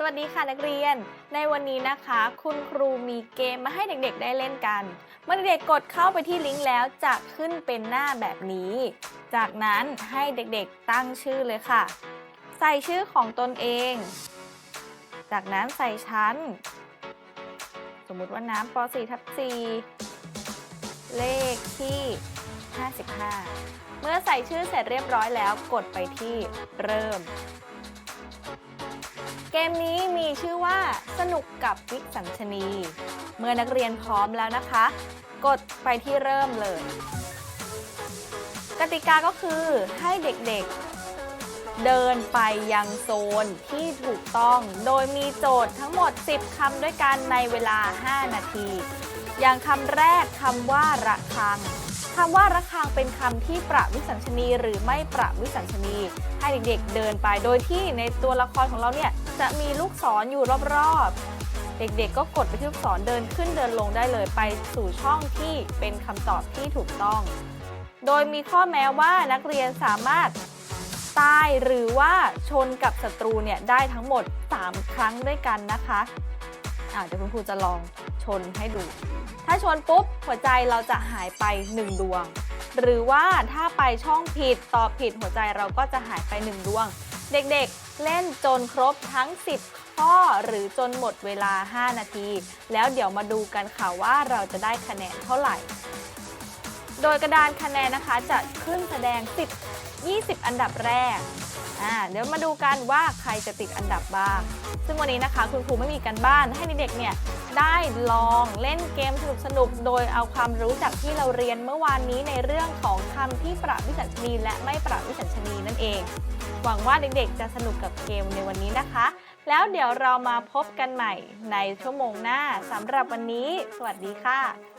สวัสดีค่ะนักเรียน ในวันนี้นะคะ คุณครูมีเกมมาให้เด็กๆ ได้เล่นกัน เมื่อเด็กๆกดเข้าไปที่ลิงก์แล้วจะขึ้นเป็นหน้าแบบนี้ จากนั้นให้เด็กๆตั้งชื่อเลยค่ะ ใส่ชื่อของตนเอง จากนั้นใส่ชั้น สมมุติว่าน้ำป .4 ทับ4เลขที่ 55 เมื่อใส่ชื่อเสร็จเรียบร้อยแล้วกดไปที่เริ่ม เกมนี้มีชื่อว่าสนุกกับวิสัญชนี เมื่อนักเรียนพร้อมแล้วนะคะ กดไปที่เริ่มเลย กติกาก็คือให้เด็กๆ เดินไปยังโซนที่ถูกต้องโดยมีโจทย์ทั้งหมด 10คำด้วยกันในเวลา 5 นาที อย่างคำแรกคำว่าระฆัง คำว่าระฆังเป็นคำที่ประวิสัญชนีหรือไม่ประวิสัญชนี ให้เด็กๆเดินไปโดยที่ในตัวละครของเราเนี่ยจะมีลูกศรออยู่รอบๆ เด็กๆก็กดไปที่ลูกศรเดินขึ้นเดินลงได้เลยไปสู่ช่องที่เป็นคำตอบที่ถูกต้อง โดยมีข้อแม้ว่านักเรียนสามารถตายหรือว่าชนกับศัตรูเนี่ยได้ทั้งหมด 3 ครั้งด้วยกันนะคะเดี๋ยวคุณครูจะลอง นให้ดู ถ้าชนปุ๊บหัวใจเราจะหายไป 1 ดวง หรือว่าถ้าไปช่องผิดตอบผิดหัวใจเราก็จะหายไป 1 ดวง เด็กๆ เล่นจนครบทั้ง 10 ข้อหรือจนหมดเวลา 5 นาที แล้วเดี๋ยวมาดูกันค่ะว่าเราจะได้คะแนนเท่าไหร่ โดยกระดานคะแนนนะคะจะขึ้นแสดง 10 20 อันดับแรกอ่าเดี๋ยวมาดูกันว่าใครจะติดอันดับบ้าง ซึ่งวันนี้นะคะคุณครูไม่มีกันบ้านให้เด็กๆเนี่ย ได้ลองเล่นเกมสนุกๆโดยเอาความรู้จากที่เราเรียนเมื่อวานนี้ในเรื่องของคำที่ประวิสัญชนีและไม่ประวิสัญชนีนั่นเอง หวังว่าเด็กๆ จะสนุกกับเกมในวันนี้นะคะ แล้วเดี๋ยวเรามาพบกันใหม่ในชั่วโมงหน้าสำหรับวันนี้ สวัสดีค่ะ